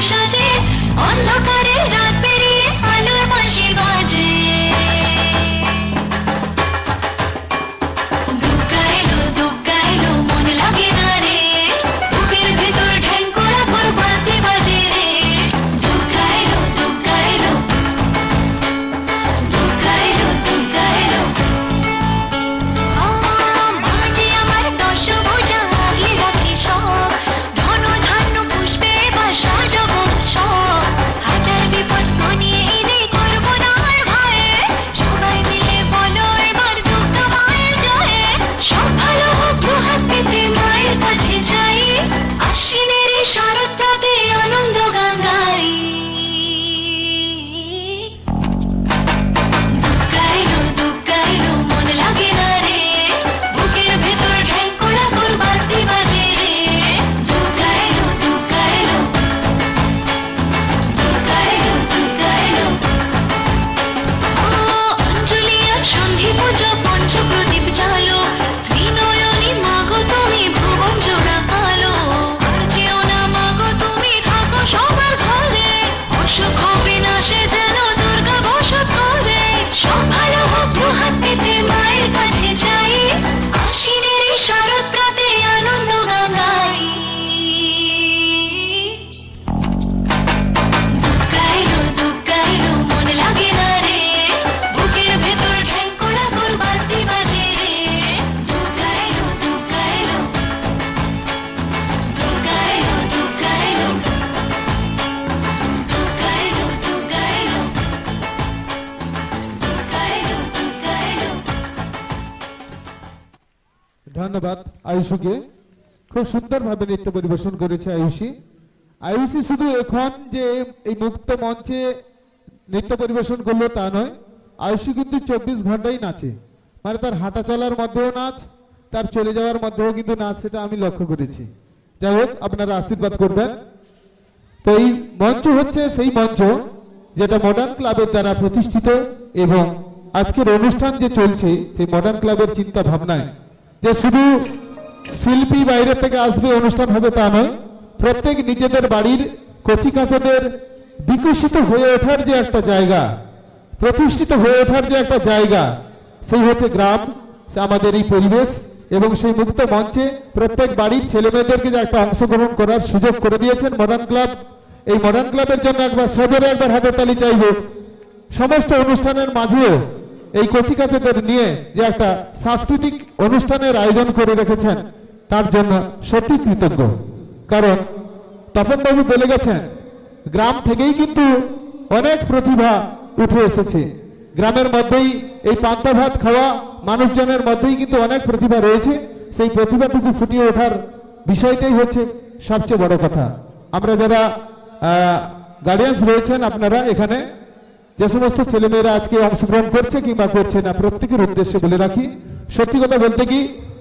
সাজে অন্ধকারে আয়ুষকে খুব সুন্দরভাবে নৃত্য পরিবেশন করেছে আয়ুষী। আয়ুষী শুধু এখন যে এই মুক্ত মঞ্চে নৃত্য পরিবেশন করল তা নয়, আয়ুষী কিন্তু চব্বিশ ঘন্টাই নাচে। মানে তার হাঁটা চলার মধ্যেও নাচ, তার চলে যাওয়ার মধ্যেও কিন্তু নাচ, সেটা আমি লক্ষ্য করেছি। যাই হোক, আপনারা আশীর্বাদ করবেন। তো এই মঞ্চ হচ্ছে সেই মঞ্চ যেটা মডার্ন ক্লাবের দ্বারা প্রতিষ্ঠিত এবং আজকের অনুষ্ঠান যে চলছে, সেই মডার্ন ক্লাবের চিন্তা ভাবনায় যে শুধু শিল্পী বাইরে থেকে আসবে, অনুষ্ঠান হবে তা নয়। প্রত্যেক নিজেদের বাড়ির কচিকাচাদের বিকশিত হয়ে ওঠার যে একটা জায়গা, প্রতিষ্ঠিত হয়ে ওঠার যে একটা জায়গা, সেই হচ্ছে গ্রাম আমাদের এই পরিবেশ এবং সেই মুক্ত মঞ্চে প্রত্যেক বাড়ির ছেলে মেয়েদেরকে যে একটা অংশগ্রহণ করার সুযোগ করে দিয়েছেন মডার্ন ক্লাব এই মডার্ন ক্লাবের জন্য একবার সজরে একবার হাতের তালি চাইব। সমস্ত অনুষ্ঠানের মাঝেও এই কচিকাচাদের নিয়ে যে একটা সাংস্কৃতিক অনুষ্ঠানের আয়োজন করে রেখেছেন, তার জন্য সত্যি কৃতজ্ঞ। কারণ তপনবাবু বলে গেছেন, গ্রাম থেকেই কিন্তু অনেক প্রতিভা উঠে এসেছে। গ্রামের মধ্যেই এই পান্তা ভাত খাওয়া মানুষজনের মধ্যেই কিন্তু অনেক প্রতিভা রয়েছে। সেই প্রতিভাটুকু ফুটিয়ে ওঠার বিষয়টাই হচ্ছে সবচেয়ে বড় কথা। আমরা যারা গার্ডিয়ানস রয়েছেন আপনারা এখানে যে সমস্ত ছেলেমেয়েরা আজকে অংশগ্রহণ করছে কিংবা করছে না, প্রত্যেকের উদ্দেশ্যে বলে রাখি, সত্যি কথা বলতে কি,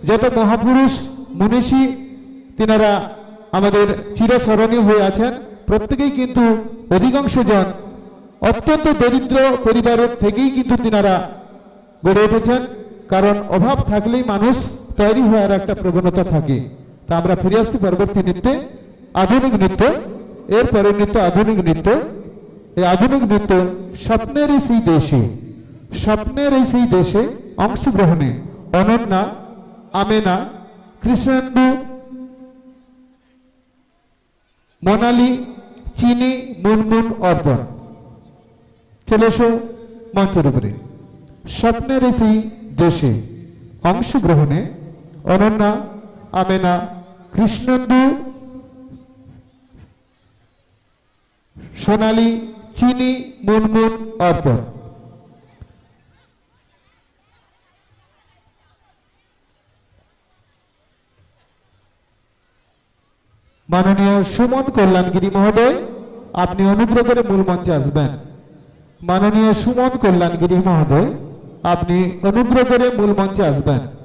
যত মহাপুরুষ, মনীষী, তিনারা আমাদের চিরস্মরণীয় হয়ে আছেন, প্রত্যেকেই কিন্তু অধিকাংশ জন অত্যন্ত দরিদ্র পরিবারের থেকেই কিন্তু তিনারা গড়ে উঠেছেন, কারণ অভাব থাকলেই মানুষ তৈরি হওয়ার একটা প্রবণতা থাকে। তা আমরা ফিরে আসছি পরবর্তী নৃত্যে, আধুনিক নৃত্য এর পরের নৃত্য, আধুনিক নৃত্য। এই আধুনিক নৃত্য স্বপ্নের এই সেই দেশে, স্বপ্নের এই সেই দেশে অংশগ্রহণে অনন্যা, আমেনা, কৃষ্ণেন্দু, মনালি, চিনি, মুনমুন, অর্পণ। চলে এসো মঞ্চের উপরে। স্বপ্নের সেই দেশে অংশগ্রহণে অনন্যা, আমেনা, কৃষ্ণেন্দু, সোনালি চিনি, মুনমুন, অর্পণ। মাননীয় সুমন কল্যাণগিরি মহোদয়, আপনি অনুগ্রহ করে মূল মঞ্চে আসবেন। মাননীয় সুমন কল্যাণগিরি মহোদয়, আপনি অনুগ্রহ করে মূল মঞ্চে আসবেন।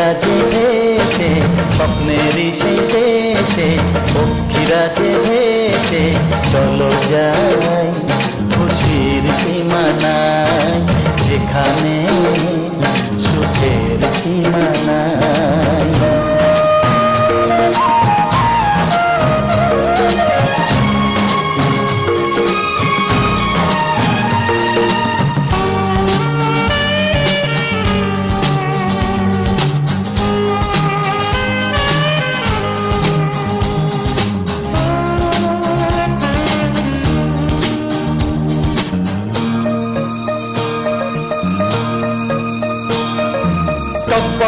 পক্ষীরা যে ভেসে স্বপ্নের সেই দেশে, পক্ষীরা যে ভেসে, চলো যাই খুশির সীমানায়, যেখানে সুখের সীমানায়।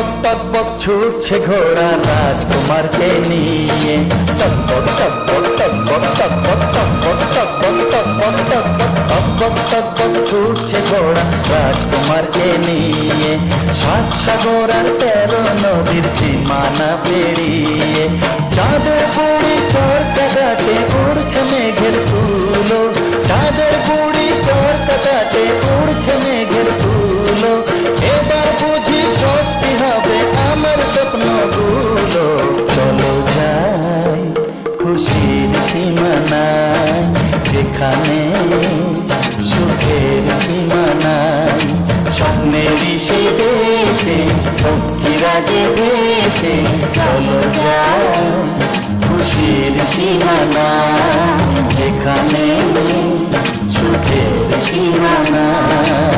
টকবক টকবক ছুটছে ঘোড়া রাজকুমারকে নিয়ে টকবক টকবক টকবক টকবক টকবক টকবক টকবক টকবক টকবক টকবক ছুটছে ঘোড়া রাজকুমারকে নিয়ে সাত সাগর আর তেরো নদীর সীমানা পেরিয়ে চাঁদের বুড়ি চর কাটাতে উড়ছে মেঘের তুলো চাঁদের বুড়ি চর কাটাতে উড়ছে মেঘের তুলো এবার বুঝি স্বপ্নগুলো চলো যাই খুশির সীমানায়, যেখানে সুখের সীমানায় স্বপ্নেরই সে দেশে, ভক্তিরা যে দেশে। চলো যাই খুশির সীমানায়, যেখানে সুখের সীমানায়।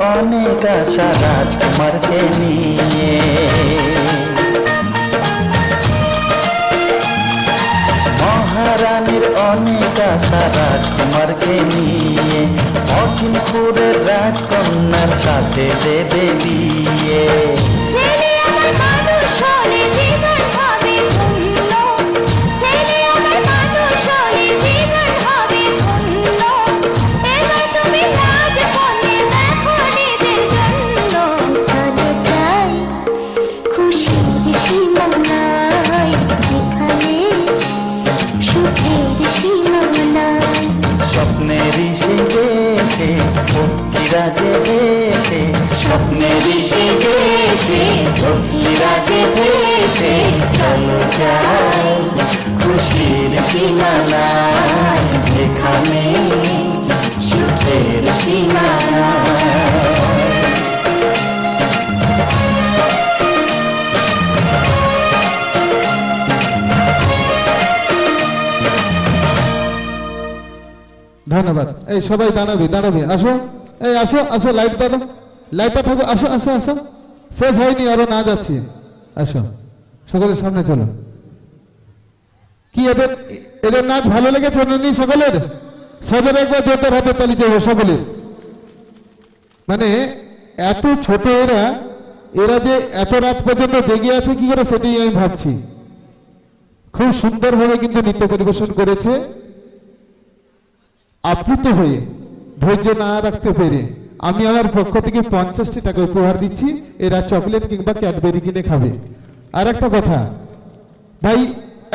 অনেক আশা রাজকুমারকে নিয়ে। মহারানীর অনেক আশা রাজকুমারকে নিয়ে। অখিলপুরের রাজকন্যার সাথে দেবে বিয়ে। ধন্যবাদ। এই সবাই দাঁড়াবে দাঁড়াবে আসো। এই আসো আসো লাইট দাও। লাইটটা থাকো, আসো আসো আসো। শেষ হয়নি, আরও না যাচ্ছি। আসো। সকলের সামনে চলো। কি এদের এদের নাচ ভালো লেগেছে নি সকলের? সজোরে একবার জোরদার হাতে তালি চাইব সকলের। মানে এত ছোট এরা এরা যে এত রাত পর্যন্ত জেগে আছে, কি করে সেটাই আমি ভাবছি। খুব সুন্দরভাবে কিন্তু নৃত্য পরিবেশন করেছে। আপ্লুত হয়ে ধৈর্য না রাখতে পেরে আমি আমার পক্ষ থেকে পঞ্চাশটি টাকা উপহার দিচ্ছি। এরা চকলেট কিংবা ক্যাডবেরি কিনে খাবে। আর একটা কথা, ভাই,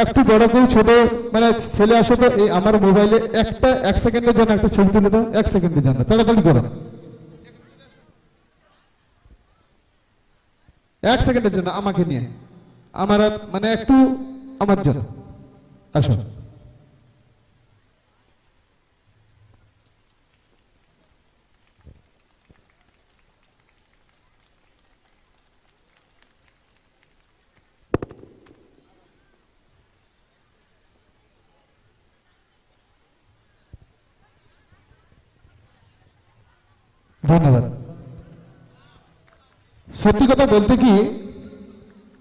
একটু বড় কেউ ছোট মানে ছেলে আসো তো, এই আমার মোবাইলে একটা, এক সেকেন্ডের জন্য একটা ছবি তুলে দাও, এক সেকেন্ডের জন্য, তাড়াতাড়ি করো। এক সেকেন্ডের জন্য আমাকে নিয়ে, আমার মানে একটু আমার জন্য। আসো। ধন্যবাদ। সত্যি কথা বলতে কি,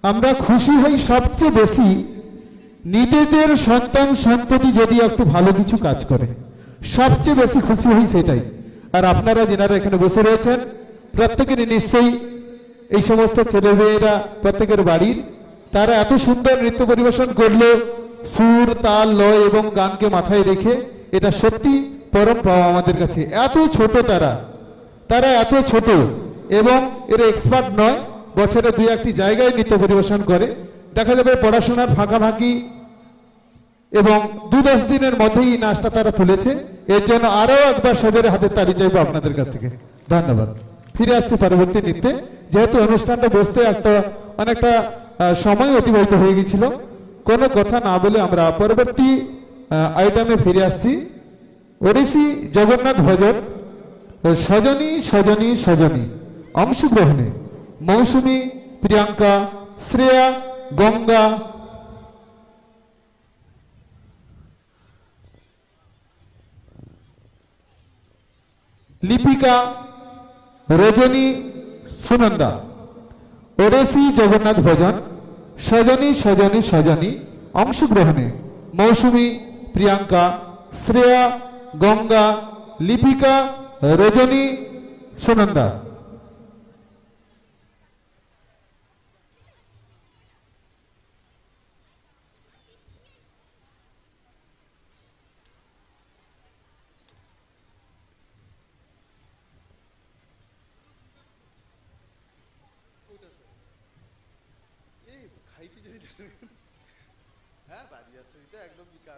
আমরা খুশি হই সবচেয়ে বেশি নিজেদের সন্তান সন্ততি যদি একটু ভালো কিছু কাজ করে। সবচেয়ে বেশি খুশি হই সেটাই। আর আপনারা যেনারা এখানে বসে রয়েছেন, প্রত্যেকেরই নিশ্চয়ই এই সমস্ত ছেলেমেয়েরা প্রত্যেকের বাড়ির, তারা এত সুন্দর নৃত্য পরিবেশন করল সুর, তাল, লয় এবং গানকে মাথায় রেখে এটা সত্যি পরম পাওয়া আমাদের কাছে। এত ছোট তারা। তারা এত ছোট এবং এর এক্সপার্ট নয়, বছরে দুই একটি জায়গায় নৃত্য পরিবেশন করে। দেখা যাবে পড়াশোনার ফাঁকাফাঁকি এবং দু দশ দিনের মধ্যেই নাচটা তারা তুলেছে। এর জন্য আরও একবার সদরের হাতে তালি চাইব আপনাদের কাছ থেকে। ধন্যবাদ। ফিরে আসছি পরবর্তী নৃত্যে। যেহেতু অনুষ্ঠানটা বসতে একটা অনেকটা সময় অতিবাহিত হয়ে গেছিল কোনো কথা না বলে আমরা পরবর্তী আইটেমে ফিরে আসছি। ওড়িশি জগন্নাথ ভজন। সজনী সজনী সজনী। অংশগ্রহণে মৌসুমী, প্রিয়াঙ্কা, শ্রেয়া, গঙ্গা। লিপিকা, রজনী, সুনন্দা। ওড়েশি জগন্নাথ ভজন। সজনী সজনী সজনী। অংশগ্রহণে মৌসুমী, প্রিয়াঙ্কা, শ্রেয়া, গঙ্গা, লিপিকা রজনী সুনন্দা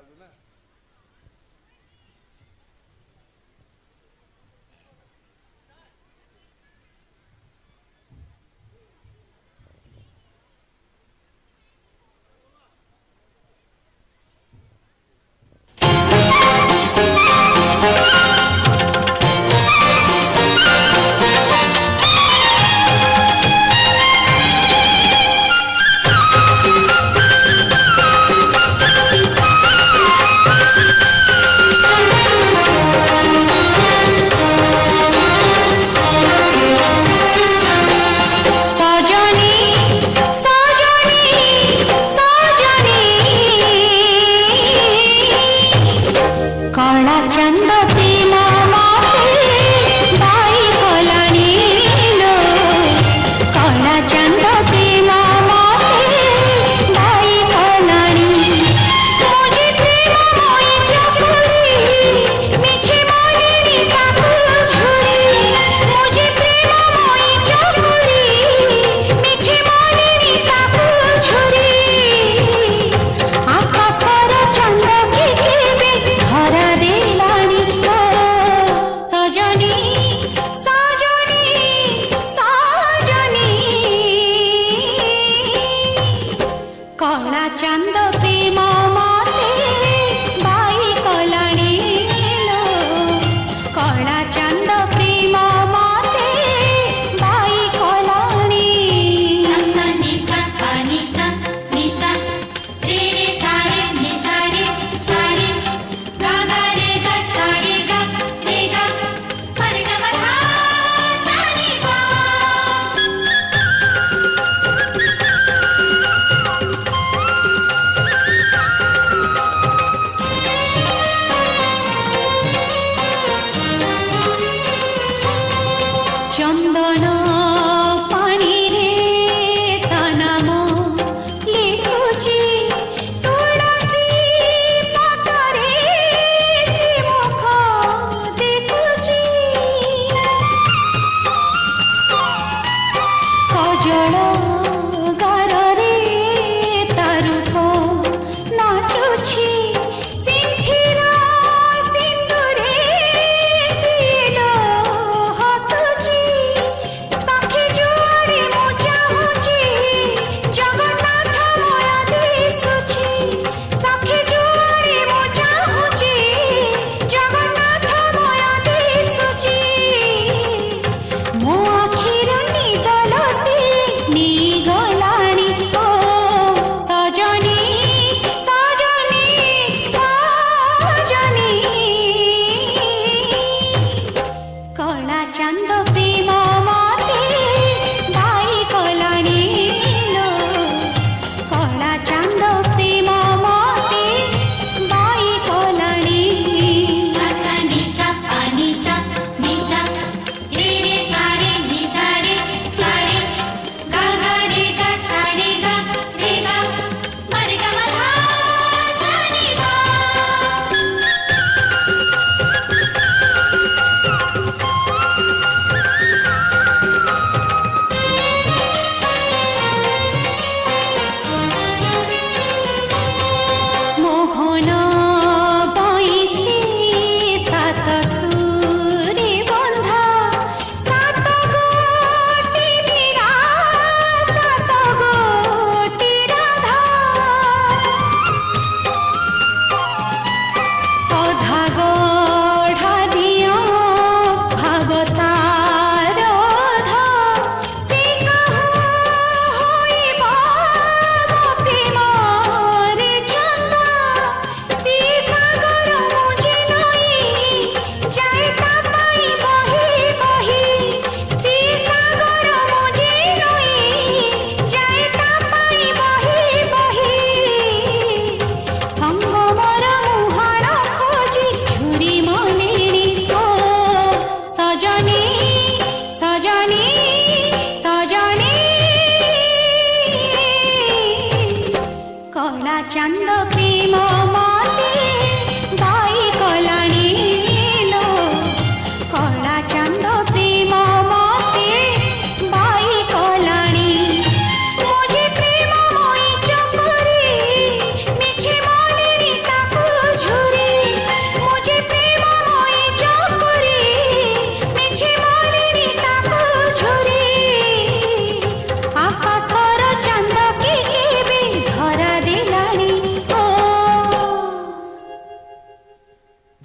সজনী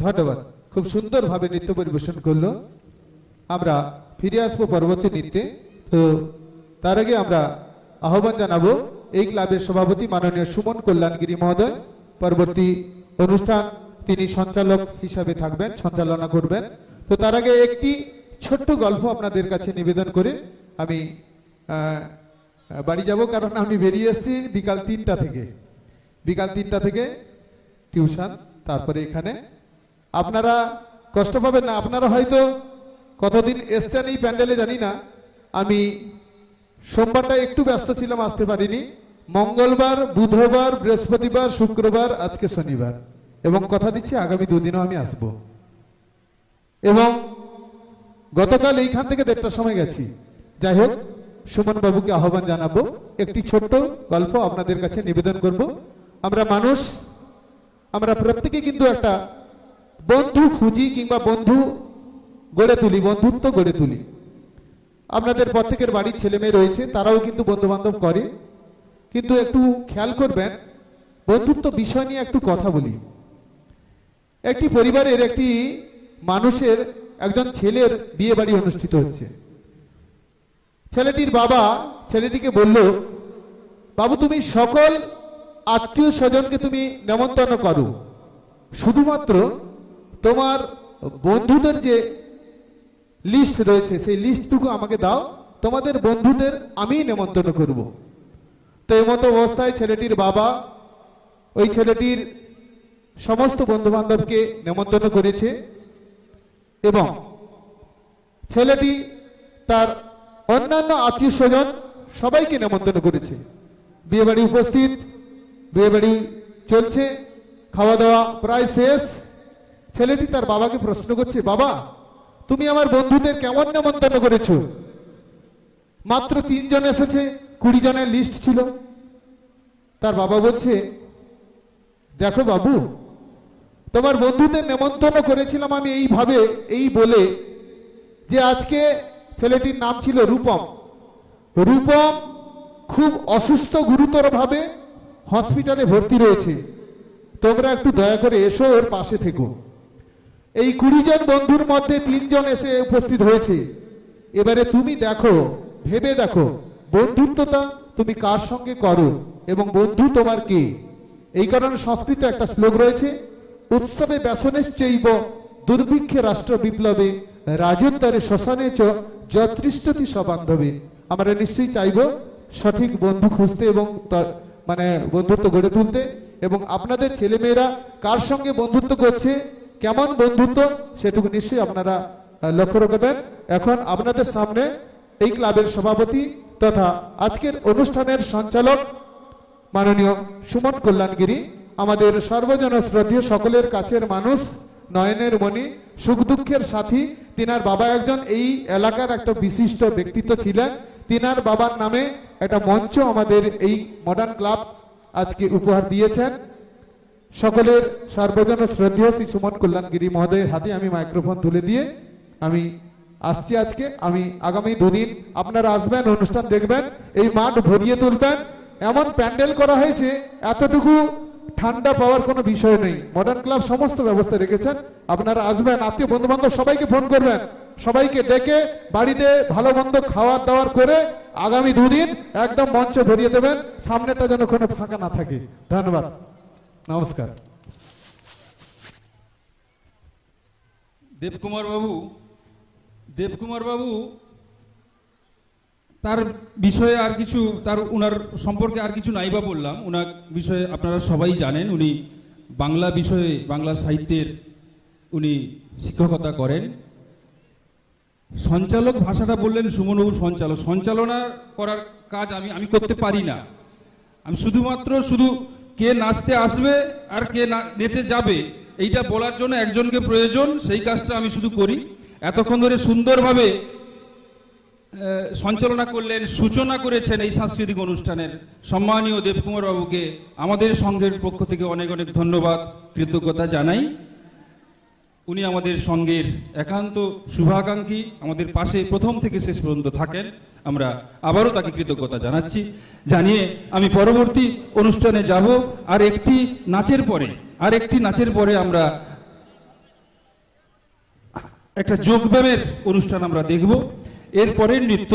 ধন্যবাদ। খুব সুন্দরভাবে নৃত্য পরিবেশন করল। আমরা ফিরে আসব পরবর্তী নৃত্যে। তো তার আগে আমরা আহ্বান জানাব, এই ক্লাবের সভাপতি মাননীয় সুমন কল্যাণগিরি মহোদয়। পরবর্তী অনুষ্ঠান তিনি সঞ্চালক হিসাবে থাকবেন, সঞ্চালনা করবেন। তো তার আগে একটি ছোট্ট গল্প আপনাদের কাছে নিবেদন করে আমি বাড়ি যাব কারণ আমি বেরিয়ে এসেছি বিকাল তিনটা থেকে। বিকাল তিনটা থেকে টিউশন, তারপরে এখানে আপনারা কষ্ট পাবেন না। আপনারা হয়তো কতদিন এসছেন এই প্যান্ডেলে জানি না। আমি সোমবারটা একটু ব্যস্ত ছিলাম, আসতে পারিনি। মঙ্গলবার, বুধবার, বৃহস্পতিবার, শুক্রবার, আজকে শনিবার। এবং কথা দিচ্ছি, আগামী দুদিনও আমি আসব। এবং গতকাল এইখান থেকে দেড়টার সময় গেছি। যাই হোক, সুমন বাবুকে আহ্বান জানাব। একটি ছোট্ট গল্প আপনাদের কাছে নিবেদন করব। আমরা মানুষ, আমরা প্রত্যেকে কিন্তু একটা বন্ধু খুঁজি কিংবা বন্ধু গড়ে তুলি, বন্ধুত্ব গড়ে তুলি। আপনাদের প্রত্যেকের বাড়ির ছেলে মেয়ে রয়েছে, তারাও কিন্তু বন্ধু বান্ধব করে। কিন্তু একটু খেয়াল করবেন, বন্ধুত্ব বিষয় নিয়ে একটু কথা বলি। একটি পরিবারের একটি মানুষের একজন ছেলের বিয়ে বাড়ি অনুষ্ঠিত হচ্ছে। ছেলেটির বাবা ছেলেটিকে বলল, বাবু, তুমি সকল আত্মীয় স্বজনকে তুমি নেমন্তন্ন করো। শুধুমাত্র তোমার বন্ধুদের যে লিস্ট রয়েছে, সেই লিস্টটুকু আমাকে দাও। তোমাদের বন্ধুদের আমি নেমন্তন্ন করব। তো এই মতো অবস্থায় ছেলেটির বাবা ওই ছেলেটির সমস্ত বন্ধু বান্ধবকে নেমন্তন্ন করেছে এবং ছেলেটি তার অন্যান্য আত্মীয় স্বজন সবাইকে নেমন্তন্ন করেছে। বিয়ে বাড়ি উপস্থিত বিয়ে বাড়ি চলছে, খাওয়া দাওয়া প্রায় শেষ। ছেলেটি তার বাবাকে প্রশ্ন করছে, বাবা, তুমি আমার বন্ধুদের কেমন নেমন্তন্ন করেছ? মাত্র তিনজন এসেছে, কুড়ি জনের লিস্ট ছিল। তার বাবা বলছে, দেখো বাবু, তোমার বন্ধুদের নেমন্তন্ন করেছিলাম আমি এইভাবে, এই বলে যে আজকে ছেলেটির নাম ছিল রূপম। রূপম খুব অসুস্থ গুরুতর ভাবে হসপিটালে ভর্তি রয়েছে। তোমরা একটু দয়া করে এসো ওর পাশে থেকো। এই কুড়ি জন বন্ধুর মধ্যে তিনজন এসে উপস্থিত হয়েছে। এবারে তুমি দেখো, ভেবে দেখো, বন্ধুত্বটা তুমি কার সঙ্গে করো এবং বন্ধু তোমার কে? এই কারণে সংস্কৃত একটা শ্লোক রয়েছে, উৎসবে ব্যসনেশ্চৈব, দুর্ভিক্ষে রাষ্ট্র বিপ্লবে রাজোত্তরে শ্মশানে চ যতৃষ্টতি সবান্ধবে। আমরা নিশ্চয়ই চাইব সঠিক বন্ধু খুঁজতে এবং মানে বন্ধুত্ব গড়ে তুলতে। এবং আপনাদের ছেলেমেয়েরা কার সঙ্গে বন্ধুত্ব করছে কেমন বন্ধুত্ব সেটুকু নিশ্চয়ই আপনারা লক্ষ্য রাখবেন। এখন আপনাদের সামনে এই ক্লাবের সভাপতি তথা আজকের অনুষ্ঠানের সঞ্চালক মাননীয় সুমন কল্যাণগিরি, আমাদের সর্বজন শ্রদ্ধেয় সকলের কাছের মানুষ নয়নের মণি, সুখ দুঃখের সাথী। তিনার বাবা একজন এই এলাকার একটা বিশিষ্ট ব্যক্তিত্ব ছিলেন। তিনার বাবার নামে একটা মঞ্চ আমাদের এই মডার্ন ক্লাব আজকে উপহার দিয়েছেন। সকলের সর্বজন শ্রদ্ধেয় শ্রী সুমন কল্যাণগিরি মহোদয়ের হাতে আমি মাইক্রোফোন তুলে দিয়ে আমি আসছি আজকে। আমি আগামী দুদিন আপনারা আসবেন, অনুষ্ঠান দেখবেন, এই মাঠ ভরিয়ে তুলবেন। এমন প্যান্ডেল করা হয়েছে, এতটুকু ঠান্ডা পাওয়ার কোনো বিষয় নেই। মডার্ন ক্লাব সমস্ত ব্যবস্থা রেখেছেন। আপনারা আসবেন, আত্মীয় বন্ধু বান্ধব সবাইকে ফোন করবেন। সবাইকে ডেকে বাড়িতে ভালো মন্দ খাওয়ার দাওয়ার করে আগামী দুদিন একদম মঞ্চ ভরিয়ে দেবেন। সামনেটা যেন কোনো ফাঁকা না থাকে। ধন্যবাদ। নমস্কার। দেবকুমার বাবু দেবকুমার বাবু, তার বিষয়ে আর কিছু, তার উনার সম্পর্কে আর কিছু নাই বা বললাম। উনার বিষয়ে আপনারা সবাই জানেন, উনি বাংলা বিষয়ে, বাংলা সাহিত্যের উনি শিক্ষকতা করেন। সঞ্চালক ভাষাটা বললেন সুমনবাবু সঞ্চালক। সঞ্চালনা করার কাজ আমি আমি করতে পারি না। আমি শুধুমাত্র শুধু কে নাচতে আসবে আর কে নেচে যাবে, এইটা বলার জন্য একজনকে প্রয়োজন, সেই কাজটা আমি শুধু করি। এতক্ষণ ধরে সুন্দরভাবে সঞ্চালনা করলেন, সূচনা করেছেন এই সাংস্কৃতিক অনুষ্ঠানের সম্মানীয় দেবকুমার বাবুকে আমাদের সংঘের পক্ষ থেকে অনেক অনেক ধন্যবাদ, কৃতজ্ঞতা জানাই। উনি আমাদের সঙ্গের একান্ত শুভাকাঙ্ক্ষী, আমাদের পাশে প্রথম থেকে শেষ পর্যন্ত থাকেন। আমরা আবারও তাকে কৃতজ্ঞতা জানাচ্ছি। জানিয়ে আমি পরবর্তী অনুষ্ঠানে যাব। আর একটি নাচের পরে, আর একটি নাচের পরে আমরা একটা যোগব্যায়ামের অনুষ্ঠান আমরা দেখব। এরপরের নৃত্য